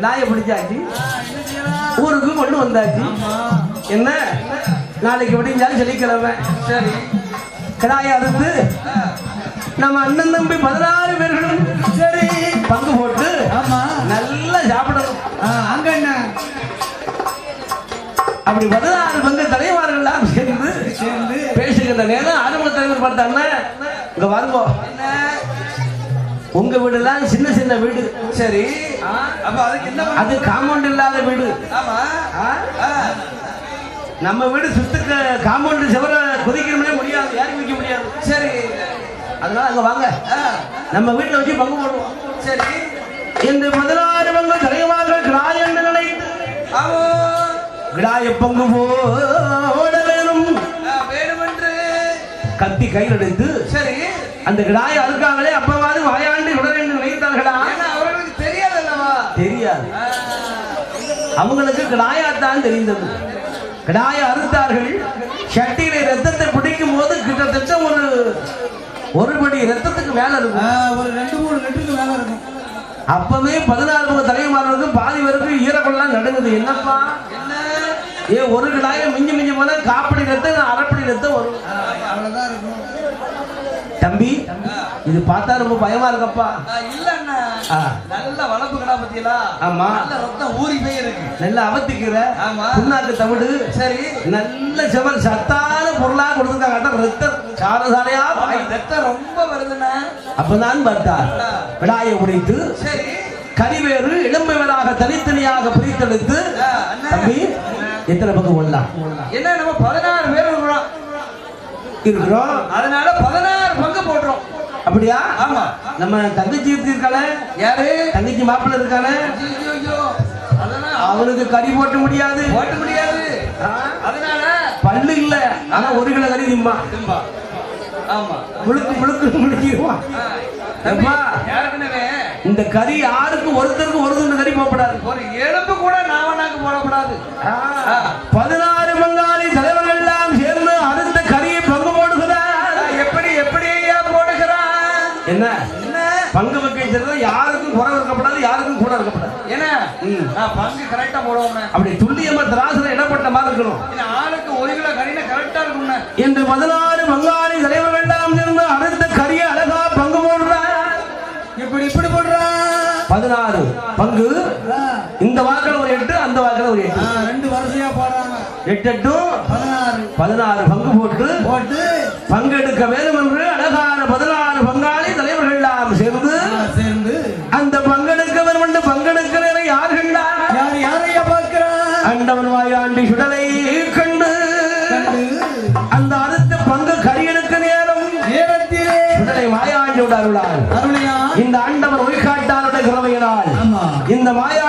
கடாய பிடிச்சாச்சு. ஊருக்கு கொண்டு வந்தாச்சு. என்ன? நாளைக்கு விடிஞ்சாலும் சனிக்கிழமை. சரி. கடாய அறுத்து நம்ம அண்ணன் தம்பி பதினாறு பேர்களும் சரி பங்கு போட்டு ஆமா. நல்லா சாப்பிடணும். அங்க என்ன? அப்படி பதினாறு பங்கு தலைவார்கள்லாம் சேர்ந்து சேர்ந்து. பேசுகின்ற நேரம் ஆரம்ப தலைவர் பார்த்தாங்க இங்க வாருங்கோ உங்க வீடுலாம் சின்ன சின்ன வீடு. சரி. அப்ப அதுக்கு என்ன அது காம்பவுண்ட் இல்லாத வீடு. ஆமா. நம்ம வீடு சுத்துக்க காம்பவுண்ட் செவர குதிக்கணும்னே முடியாது. யாரும் வைக்க முடியாது. சரி. அதனால அங்க வாங்க. நம்ம வீட்டுல வச்சு பங்கு போடுவோம். சரி. இந்த பதினாறு பங்கு தலைவார்கள் கிராய என்று நினைத்து கிடாய பங்கு போட வேணும் ஆ, வேணுமென்று. கத்தி கையில் எடுத்து சரி. அந்த கிடாய அறுக்காங்களே அப்பவாது அவங்களுக்கு கிடாயாத்தான் தெரிந்தது. கிடாய அறுத்தார்கள். சட்டியில ரத்தத்தை பிடிக்கும் போது கிட்டத்தட்ட ஒரு ஒரு படி ரத்தத்துக்கு மேல இருக்கும். ஒரு ரெண்டு மூணு லிட்டருக்கு மேல இருக்கும். அப்பவே பதினாறு முக தலைமார்களுக்கு பாதி பேருக்கு ஈரக்குள்ளலாம் நடுங்குது. என்னப்பா? என்ன? ஏ ஒரு கிடாய மிஞ்சி மிஞ்சி போனா காப்படி ரத்தம் அரைப்படி ரத்தம் வரும். ஆ, அவ்வளவுதான் இருக்கும். தம்பி இது பார்த்தா ரொம்ப பயமா இருக்கப்பா. இல்ல. நல்ல வளர்ப்பு கடா பத்தியலா ஆமா. நல்ல ரத்தம் ஊறி போய் இருக்கு. நல்லா அவத்திக்கிற. ஆமா. புண்ணாக்கு சரி. நல்ல செவல் சத்தான பொருளா கொடுத்துருக்காங்க. ரத்தம் ரொம்ப வருதுண்ணா. அப்பதான் பார்த்தார் விடாயை உடைத்து சரி. கரிவேறு இளம்பெவராக தனித்தனியாக பிரித்தெடுத்து. தம்பி எத்தனை பக்கம் என்ன நம்ம பதினாறு பேர் இருக்கிறோம். இருக்கிறோம். அதனால பதினாறு அப்படியா? ஆமா. நம்ம தங்கச்சி இருக்காளே? யாரு? தங்கச்சி மாப்பிள்ளை. அதெல்லாம் அவனுக்கு கறி போட்ட முடியாது. ஓட்ட முடியாது? அதனால பல்லு இல்ல. ஆனா ஒரு கிலோ கறி திம்பா. திம்பா. ஆமா. முழுக்கு முழுக்கு முழுக்கிடுவான்? ஏற்கனவே இந்த கறி யாருக்கு ஒருத்தருக்கு ஒரு கறி போகப்படாது. ஒரு எலும்பு கூட நாவனாக்கு போடக்கூடாது ஆ. பதினாறு வைக்கிறது யாருக்கும் குறை இருக்கப்படாது யாருக்கும் கூட இருக்கப்படாது. நான் பங்கு கரெக்டா போடுவோம்ண்ணே அப்படி துல்லியமா திராசுல இடப்பட்ட மாதிரி இருக்கணும். ஆளுக்கு ஒரு கிலோ கறினா கரெக்டா இருக்கும்ண்ணே என்று பதினாறு பங்காளி தலைவர்கள் எல்லாம் சேர்ந்து அடுத்த கறியை அழகா பங்கு போடுறார் இப்படி இப்படி போடுறான் பதினாறு பங்கு. இந்த வாக்கில் ஒரு எட்டு அந்த வாக்கில் ஒரு எட்டு. ரெண்டு வரிசையா போடுறாங்க. எட்டு எட்டும் பதினாறு. பதினாறு பங்கு போட்டு போட்டு. பங்கெடுக்க வேண்டும் என்று வாயாண்டி சுடலை கண்டு அந்த அடுத்த பங்கு கரியெடுக்க நேரம் சுடலை மாயாண்டியோட அருளால். இந்த ஆண்டவன் ஒய்காட்டாருடைய கிழமையினால் ஆமா. இந்த மாயாண்டியோட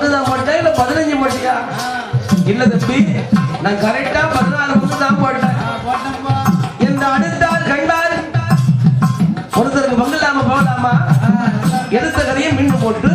பதினாறு போட்டேன் இல்ல பதினஞ்சு போட்டியா இல்ல தம்பி நான் கரெக்டா பதினாறு பங்கு தான் போட்டேன். இந்த அடுத்தால் கண்டால் ஒருத்தருக்கு பங்கு இல்லாம போகலாமா? எடுத்த கதையை மின்னு போட்டு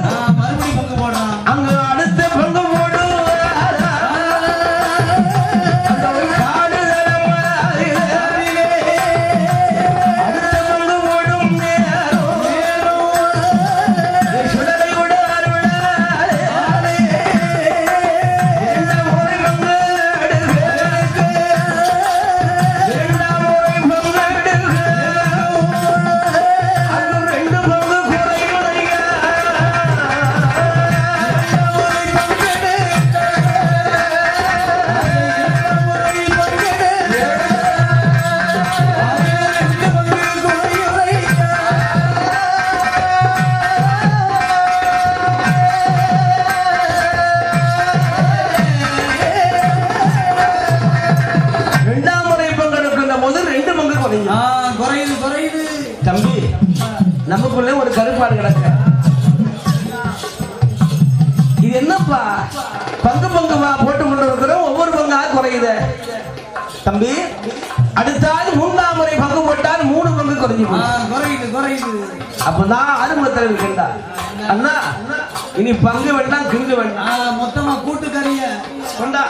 அடுத்தாது மூன்றாம் முறை பங்கு போட்டால் மூணு பங்கு குறைஞ்சு குறையுது குறையுது. அப்பதான் ஆறுமுகத்தில் இருக்கின்றா அண்ணா இனி பங்கு வேண்டாம் கிங்கு வேண்டாம். மொத்தமா கூட்டு கறிய. கொண்டா.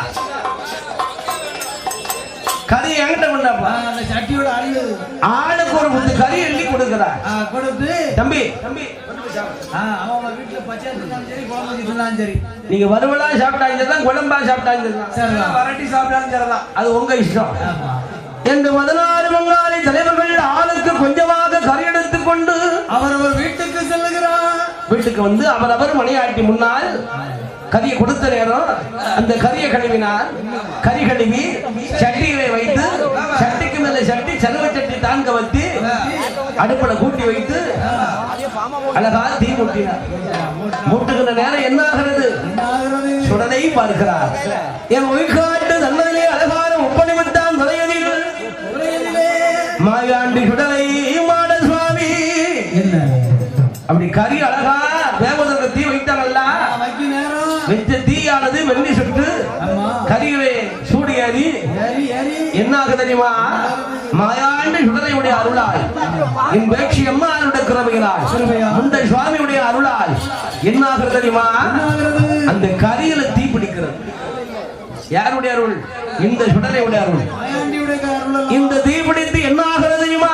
கறி என்கிட்ட கொண்டாப்பா. அந்த சட்டியோட அழிவு ஆளுக்கு ஒரு முத்து கறி எள்ளி கொடுக்குறா கொடுத்து. தம்பி தம்பி. நீங்க வறுவலா சாப்பிட்டாங்க குழம்பா சாப்பிட்டாங்க. வரட்டி சாப்பிட்டாலும் அது உங்க இஷ்டம். என்று பதினாறு பங்காளி தலைவர்கள் ஆளுக்கு கொஞ்சமாக கறி எடுத்துக் கொண்டு அவரவர் வீட்டுக்கு செல்லுகிறான் வீட்டுக்கு வந்து அவரவர் மணியாட்டி முன்னால் கறியை கொடுத்த நேரம் அந்த கறியை கழுவினார். கறி கழுவி சட்டியிலே வைத்து சட்டிக்கு மேல சட்டி சலுவை சட்டி தாங்க வச்சு அடுப்புல கூட்டி வைத்து அழகா தீ மூட்டினார். மூட்டுகிற நேரம் என்ன ஆகிறது சுடலை பார்க்கிறார். என் ஒய்காட்டு தன்னதிலே மாயாண்டி சுடலை மாட சுவாமி. என்ன? அப்படி கறி அழகா தேவதற்கு தீ வைத்தாங்கல்ல? வெச்ச தீயானது வெள்ளி சுட்டு கறிகளே சூடு ஏறி என்ன ஆகுது தெரியுமா? மாயாண்டி சுடலையுடைய அருளால் என் பேட்சி அம்மாளுடைய கிருபையினால் அந்த சுவாமியுடைய அருளால் என்ன ஆகுது தெரியுமா? ஆகிறது அந்த கரியில தீ பிடிக்கிறது. யாருடைய அருள்? இந்த அருள். மாயாண்டியுடைய அருள் இந்த தீ பிடித்து என்ன ஆகிறது தெரியுமா?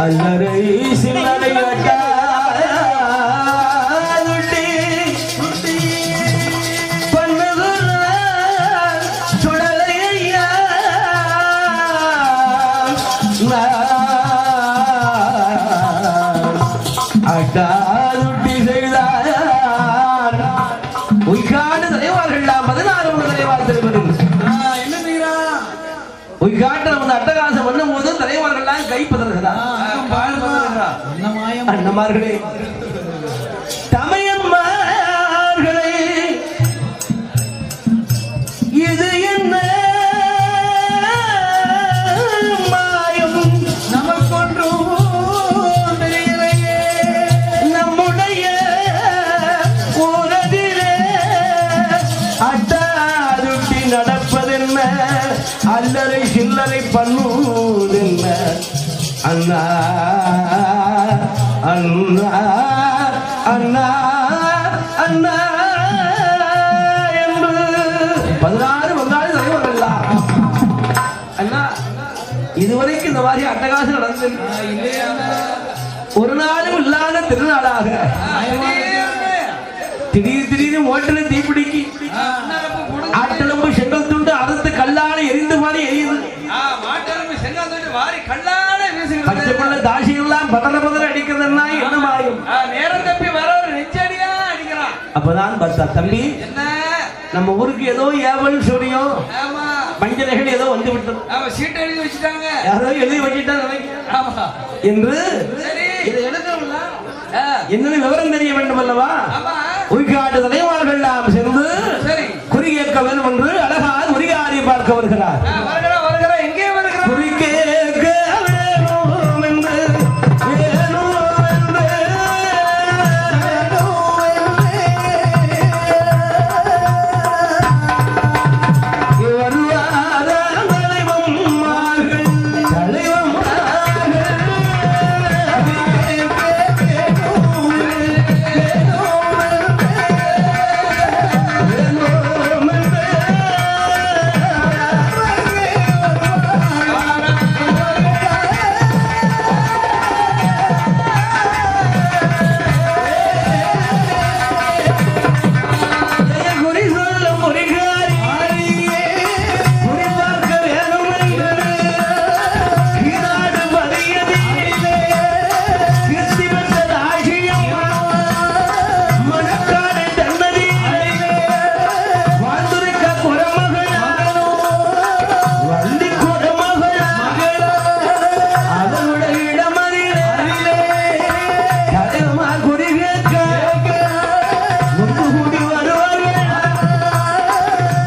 அல்லறை சிந்தனையட்டா அட்டாருட்டி செய்தார். உய்காட்டு தலைவார்கள் பதினாறு தலைவார் திருப்பதி என்ன செய்கிறார்? உய்காட்டு நமது அட்டகாசம் பண்ணும் போது தலைவார்கள்லாம் கைப்பதற்கிறார் அண்ணமார்களே தமையன்மார்களே இது என்ன மாயம்? நமக்கொன்றும் தெரியலையே நம்முடைய ஊரதிலே அட்டாருட்டி நடப்பதென்ன? அல்லறை சில்லறை பண்ணுவதென்ன? அண்ணா அண்ணா அண்ணா அண்ணா என்று பதினாறு பதினாறு தலைவர்கள்லாம் அண்ணா இதுவரைக்கும் இந்த மாதிரி அட்டகாசம் நடந்தது. ஒரு நாளும் இல்லாத திருநாளாக. திடீர் திடீர்னு ஓட்டல தீப்பிடிக்கி. ஆட்டெலும்பு செங்கல் துண்டு அறுத்து கல்லால எரிந்து மாதிரி எரியுது. பச்சை பிள்ளை தாசியெல்லாம் பதற பதற அடிக்கிறதுன்னா என்ன மாயும் நேரம் தப்பி வர ஒரு நெச்சடியா அடிக்கிறான். அப்பதான் பார்த்தா தம்பி என்ன? நம்ம ஊருக்கு ஏதோ ஏவல் சொரியும். ஆமா. மஞ்சளைகள் ஏதோ வந்து விட்டது. ஆமா சீட் எழுதி வச்சுட்டாங்க. யாரோ எழுதி வச்சுட்டா நினைக்கிறேன் ஆமா. என்று சரி. இதை எடுக்கணும்ல ஆ, என்னன்னு விவரம் தெரிய வேண்டும் அல்லவா? ஆமா. உய்காட்டு தலைவார்கள் நாம் சரி. குறி கேட்க வேண்டும் என்று அழகாக உரிகாரி பார்க்க வருகிறார்.